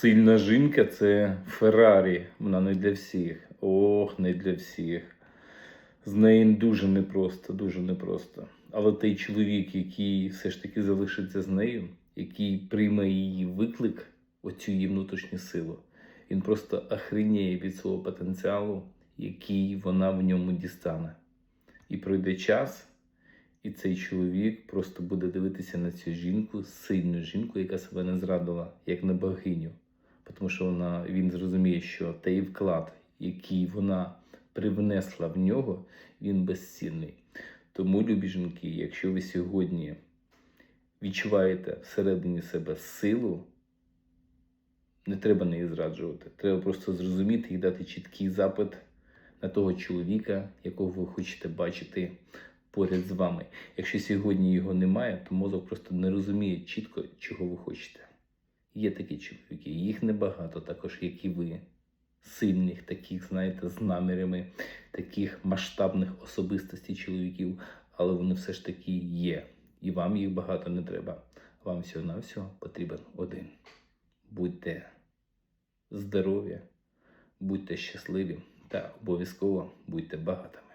сильна жінка це Феррарі. Вона не для всіх. Ох, не для всіх. З нею дуже непросто, дуже непросто. Але той чоловік, який все ж таки залишиться з нею, який прийме її виклик, оцю її внутрішню силу, він просто охреніє від свого потенціалу, який вона в ньому дістане. І пройде час, і цей чоловік просто буде дивитися на цю жінку, сильну жінку, яка себе не зрадила, як на богиню. Тому що вона, він зрозуміє, що той вклад, який вона привнесла в нього, він безцінний. Тому, любі жінки, якщо ви сьогодні відчуваєте всередині себе силу, не треба неї зраджувати. Треба просто зрозуміти і дати чіткий запит на того чоловіка, якого ви хочете бачити поряд з вами. Якщо сьогодні його немає, то мозок просто не розуміє чітко, чого ви хочете. Є такі чоловіки, їх небагато, також як і ви. Сильних, таких, знаєте, з намірами, таких масштабних особистостей чоловіків, але вони все ж таки є. І вам їх багато не треба. Вам всього-навсього потрібен один. Будьте здорові, будьте щасливі та обов'язково будьте багатими.